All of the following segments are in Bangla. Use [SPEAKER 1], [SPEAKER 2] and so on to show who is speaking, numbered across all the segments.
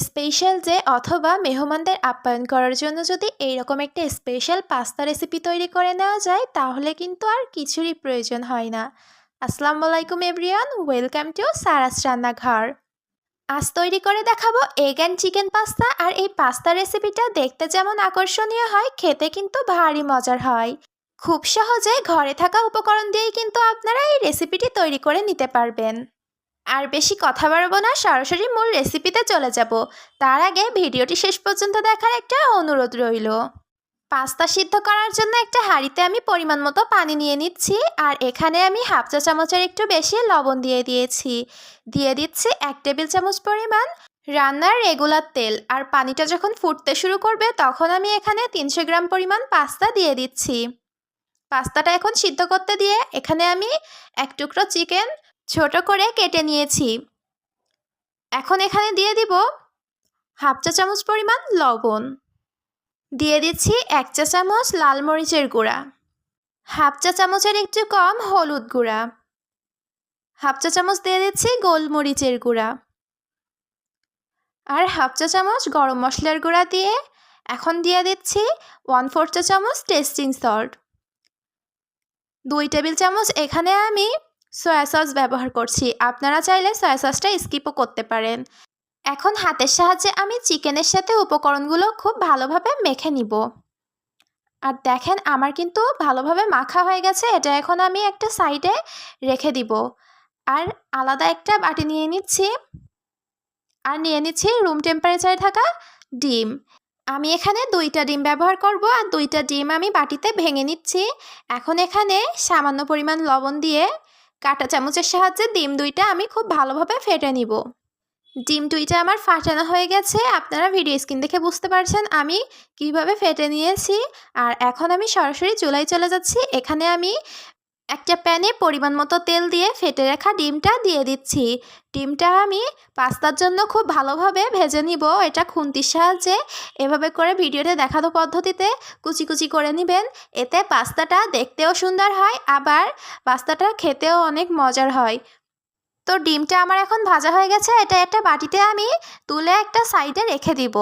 [SPEAKER 1] স্পেশাল ডে অথবা মেহমানদের আপ্যায়ন করার জন্য যদি এইরকম একটা স্পেশাল পাস্তা রেসিপি তৈরি করে নেওয়া যায়, তাহলে কিন্তু আর কিছুরই প্রয়োজন হয় না। আসসালামু আলাইকুম এভরিওয়ান, ওয়েলকাম টু সারাস রান্নাঘর। আজ তৈরি করে দেখাবো এগ অ্যান্ড চিকেন পাস্তা আর এই পাস্তা রেসিপিটা দেখতে যেমন আকর্ষণীয় হয়, খেতে কিন্তু ভারী মজার হয়। খুব সহজে ঘরে থাকা উপকরণ দিয়েই কিন্তু আপনারা এই রেসিপিটি তৈরি করে নিতে পারবেন। আর বেশি কথা বাড়াবো না, সরাসরি মূল রেসিপিতে চলে যাব। তার আগে ভিডিওটি শেষ পর্যন্ত দেখার একটা অনুরোধ রইল। পাস্তা সিদ্ধ করার জন্য একটা হাঁড়িতে আমি পরিমাণ মতো পানি নিয়ে নিচ্ছি আর এখানে আমি হাফ চা চামচের একটু বেশি লবণ দিয়ে দিয়েছি। দিয়ে দিচ্ছি এক টেবিল চামচ পরিমাণ রান্নার রেগুলার তেল আর পানিটা যখন ফুটতে শুরু করবে তখন আমি এখানে তিনশো গ্রাম পরিমাণ পাস্তা দিয়ে দিচ্ছি। পাস্তাটা এখন সিদ্ধ করতে দিয়ে এখানে আমি এক টুকরো চিকেন ছোট করে কেটে নিয়েছি। এখন এখানে দিয়ে দিব হাফ চা চামচ পরিমাণ লবণ। দিয়ে দিচ্ছি এক চা চামচ লাল মরিচের গুঁড়া। হাফ চা চামচের একটু কম হলুদ গুঁড়া। হাফ চা চামচ দিয়ে দিচ্ছি গোলমরিচের গুঁড়া। আর হাফ চা চামচ গরম মশলার গুঁড়া দিয়ে এখন দিয়ে দিচ্ছি ওয়ান ফোর চা চামচ টেস্টিং সল্ট। দুই টেবিল চামচ এখানে আমি সয়া সস ব্যবহার করছি। আপনারা চাইলে সয়া সসটা স্কিপও করতে পারেন। এখন হাতের সাহায্যে আমি চিকেনের সাথে উপকরণগুলো খুব ভালোভাবে মেখে নিব। আর দেখেন আমার কিন্তু ভালোভাবে মাখা হয়ে গেছে, এটা এখন আমি একটা সাইডে রেখে দিব। আর আলাদা একটা বাটি নিয়ে নিচ্ছি। আর নিয়ে নিচ্ছি রুম টেম্পারেচারে থাকা ডিম। আমি এখানে দুইটা ডিম ব্যবহার করব আর দুইটা ডিম আমি বাটিতে ভেঙে নিচ্ছি। এখন এখানে সামান্য পরিমাণ লবণ দিয়ে কাঁটা চামচের সাহায্যে ডিম দুইটা আমি খুব ভালোভাবে ফেটে নিব। ডিম দুইটা আমার ফাটানো হয়ে গেছে, আপনারা ভিডিও স্ক্রিন দেখে বুঝতে পারছেন আমি কীভাবে ফেটে নিয়েছি। আর এখন আমি সরাসরি চুলাই চলে যাচ্ছি। এখানে আমি একটা প্যানে পরিমাণ মতো তেল দিয়ে ফেটে রাখা ডিমটা দিয়ে দিচ্ছি। ডিমটা আমি পাস্তার জন্য খুব ভালোভাবে ভেজে নিব। এটা খুন্তির সাহায্যে। এভাবে করে ভিডিওতে দেখানো পদ্ধতিতে কুচি কুচি করে নেবেন। এতে পাস্তাটা দেখতেও সুন্দর হয়, আবার পাস্তাটা খেতেও অনেক মজার হয়। তো ডিমটা আমার এখন ভাজা হয়ে গেছে। এটা একটা বাটিতে আমি তুলে একটা সাইডে রেখে দিব।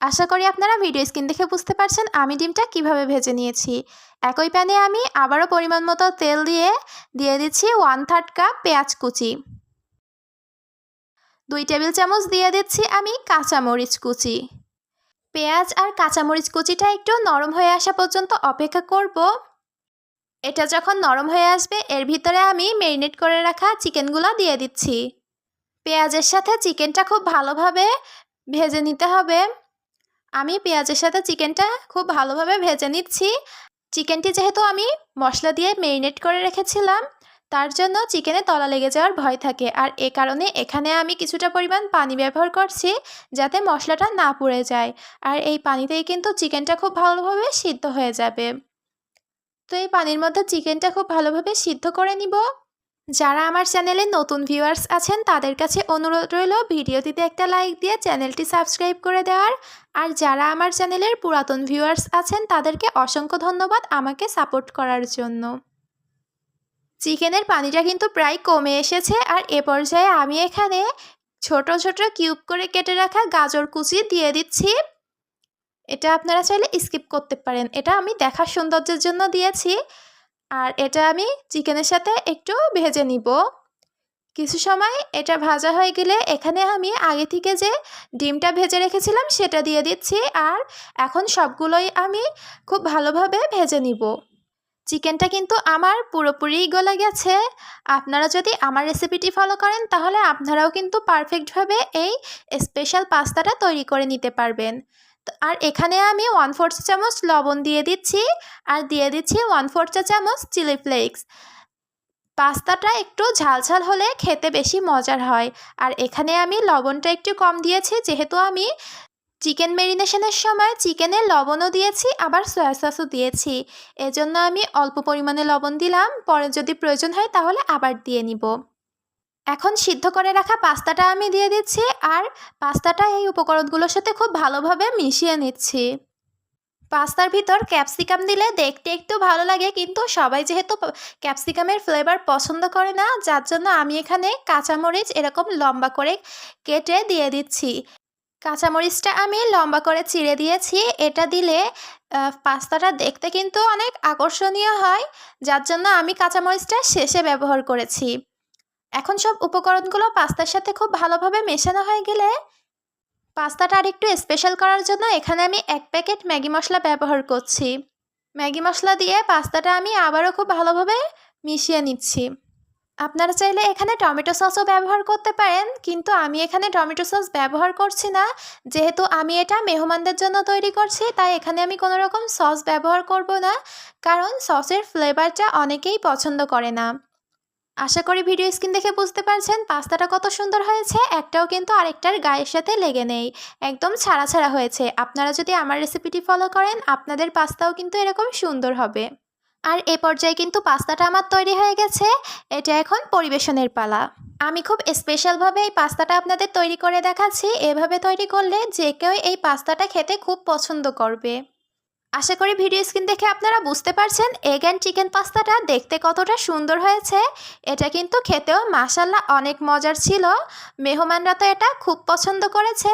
[SPEAKER 1] আশা করি আপনারা ভিডিও স্ক্রিন দেখে বুঝতে পারছেন আমি ডিমটা কীভাবে ভেজে নিয়েছি। একই প্যানে আমি আবারও পরিমাণ মতো তেল দিয়ে দিয়ে দিচ্ছি ওয়ান থার্ড কাপ পেঁয়াজ কুচি। দুই টেবিল চামচ দিয়ে দিচ্ছি আমি কাঁচামরিচ কুচি। পেঁয়াজ আর কাঁচামরিচ কুচিটা একটু নরম হয়ে আসা পর্যন্ত অপেক্ষা করব। এটা যখন নরম হয়ে আসবে, এর ভিতরে আমি মেরিনেট করে রাখা চিকেনগুলো দিয়ে দিচ্ছি। পেঁয়াজের সাথে চিকেনটা খুব ভালোভাবে ভেজে নিতে হবে। আমি পেঁয়াজের সাথে চিকেনটা খুব ভালোভাবে ভেজে নিচ্ছি। চিকেনটি যেহেতু আমি মশলা দিয়ে মেরিনেট করে রেখেছিলাম, তার জন্য চিকেনে তলা লেগে যাওয়ার ভয় থাকে। আর এ কারণে এখানে আমি কিছুটা পরিমাণ পানি ব্যবহার করছি যাতে মশলাটা না পুড়ে যায়। আর এই পানিতেই কিন্তু চিকেনটা খুব ভালোভাবে সিদ্ধ হয়ে যাবে। তো এই পানির মধ্যে চিকেনটা খুব ভালোভাবে সিদ্ধ করে নিব। যারা আমার চ্যানেলে নতুন ভিউয়ার্স আছেন, তাদের কাছে অনুরোধ রইল ভিডিওটিতে একটা লাইক দিয়ে চ্যানেলটি সাবস্ক্রাইব করে দেওয়ার। আর যারা আমার চ্যানেলের পুরাতন ভিউয়ার্স আছেন, তাদেরকে অসংখ্য ধন্যবাদ আমাকে সাপোর্ট করার জন্য। চিকেনের পানিটা কিন্তু প্রায় কমে এসেছে আর এ পর্যায়ে আমি এখানে ছোট ছোট কিউব করে কেটে রাখা গাজর কুচি দিয়ে দিচ্ছি। এটা আপনারা চাইলে স্কিপ করতে পারেন। এটা আমি দেখার সৌন্দর্যের জন্য দিয়েছি। আর এটা আমি চিকেনের সাথে একটু ভেজে নিব। কিছু সময় এটা ভাজা হয়ে গেলে এখানে আমি আগে থেকে যে ডিমটা ভেজে রেখেছিলাম সেটা দিয়ে দিচ্ছি আর এখন সবগুলোই আমি খুব ভালোভাবে ভেজে নিব। চিকেনটা কিন্তু আমার পুরোপুরি গলে গেছে। আপনারা যদি আমার রেসিপিটি ফলো করেন তাহলে আপনারাও কিন্তু পারফেক্টভাবে এই স্পেশাল পাস্তাটা তৈরি করে নিতে পারবেন। আর এখানে আমি ওয়ান ফোর চামচ লবণ দিয়ে দিচ্ছি আর দিয়ে দিচ্ছি ওয়ান ফোর চা চামচ চিলি ফ্লেক্স পাস্তাটা একটু ঝালঝাল হলে খেতে বেশি মজার হয়। আর এখানে আমি লবণটা একটু কম দিয়েছি, যেহেতু আমি চিকেন মেরিনেশনের সময় চিকেনে লবণও দিয়েছি, আবার সয়া সসও দিয়েছি। এজন্য আমি অল্প পরিমাণে লবণ দিলাম, পরে যদি প্রয়োজন হয় তাহলে আবার দিয়ে নিব। এখন সিদ্ধ করে রাখা পাস্তাটা আমি দিয়ে দিচ্ছি আর পাস্তাটা এই উপকরণগুলোর সাথে খুব ভালোভাবে মিশিয়ে নিচ্ছি। পাস্তার ভিতর ক্যাপসিকাম দিলে দেখতে একটু ভালো লাগে, কিন্তু সবাই যেহেতু ক্যাপসিকামের ফ্লেভার পছন্দ করে না, যার জন্য আমি এখানে কাঁচামরিচ এরকম লম্বা করে কেটে দিয়ে দিচ্ছি। কাঁচামরিচটা আমি লম্বা করে চিড়ে দিয়েছি, এটা দিলে পাস্তাটা দেখতে কিন্তু অনেক আকর্ষণীয় হয়, যার জন্য আমি কাঁচামরিচটা শেষে ব্যবহার করেছি। এখন সব উপকরণগুলো পাস্তার সাথে খুব ভালোভাবে মেশানো হয়ে গেলে পাস্তাটা আর একটু স্পেশাল করার জন্য এখানে আমি এক প্যাকেট ম্যাগি মশলা ব্যবহার করছি। ম্যাগি মশলা দিয়ে পাস্তাটা আমি আবারও খুব ভালোভাবে মিশিয়ে নিচ্ছি। আপনারা চাইলে এখানে টমেটো সসও ব্যবহার করতে পারেন, কিন্তু আমি এখানে টমেটো সস ব্যবহার করছি না। যেহেতু আমি এটা মেহমানদের জন্য তৈরি করছি, তাই এখানে আমি কোনো রকম সস ব্যবহার করব না, কারণ সসের ফ্লেভারটা অনেকেই পছন্দ করে না। আশা করি ভিডিও স্ক্রিন দেখে বুঝতে পারছেন, পাস্তাটা কত সুন্দর হয়েছে, একটাও কিন্তু আরেকটার গায়ের সাথে লেগে নেই, একদম ছাড়া ছাড়া হয়েছে। আপনারা যদি আমার রেসিপিটি ফলো করেন, আপনাদের পাস্তাও কিন্তু এরকম সুন্দর হবে। আর এ পর্যায়ে কিন্তু পাস্তাটা আমার তৈরি হয়ে গেছে, এটা এখন পরিবেশনের পালা। আমি খুব স্পেশালভাবে এই পাস্তাটা আপনাদের তৈরি করে দেখাচ্ছি, এভাবে তৈরি করলে যে কেউ এই পাস্তাটা খেতে খুব পছন্দ করবে। আশা করি ভিডিও স্ক্রিন দেখে আপনারা বুঝতে পারছেন এগ অ্যান্ড চিকেন পাস্তাটা দেখতে কতটা সুন্দর হয়েছে। এটা কিন্তু খেতেও মাসাল্লাহ অনেক মজার ছিল। মেহমানরা তো এটা খুব পছন্দ করেছে।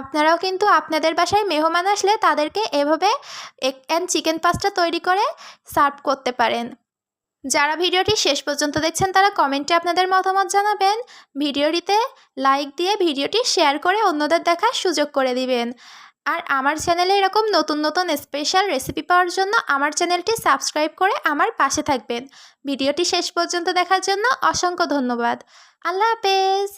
[SPEAKER 1] আপনারাও কিন্তু আপনাদের বাসায় মেহমান আসলে তাদেরকে এভাবে এগ অ্যান্ড চিকেন পাস্তা তৈরি করে সার্ভ করতে পারেন। যারা ভিডিওটি শেষ পর্যন্ত দেখছেন, তারা কমেন্টে আপনাদের মতামত জানাবেন। ভিডিওটিতে লাইক দিয়ে ভিডিওটি শেয়ার করে অন্যদের দেখার সুযোগ করে দিবেন। আর আমার চ্যানেলে এরকম নতুন নতুন স্পেশাল রেসিপি পাওয়ার জন্য আমার চ্যানেলটি সাবস্ক্রাইব করে আমার পাশে থাকবেন। ভিডিওটি শেষ পর্যন্ত দেখার জন্য অসংখ্য ধন্যবাদ। আল্লাহ হাফেজ!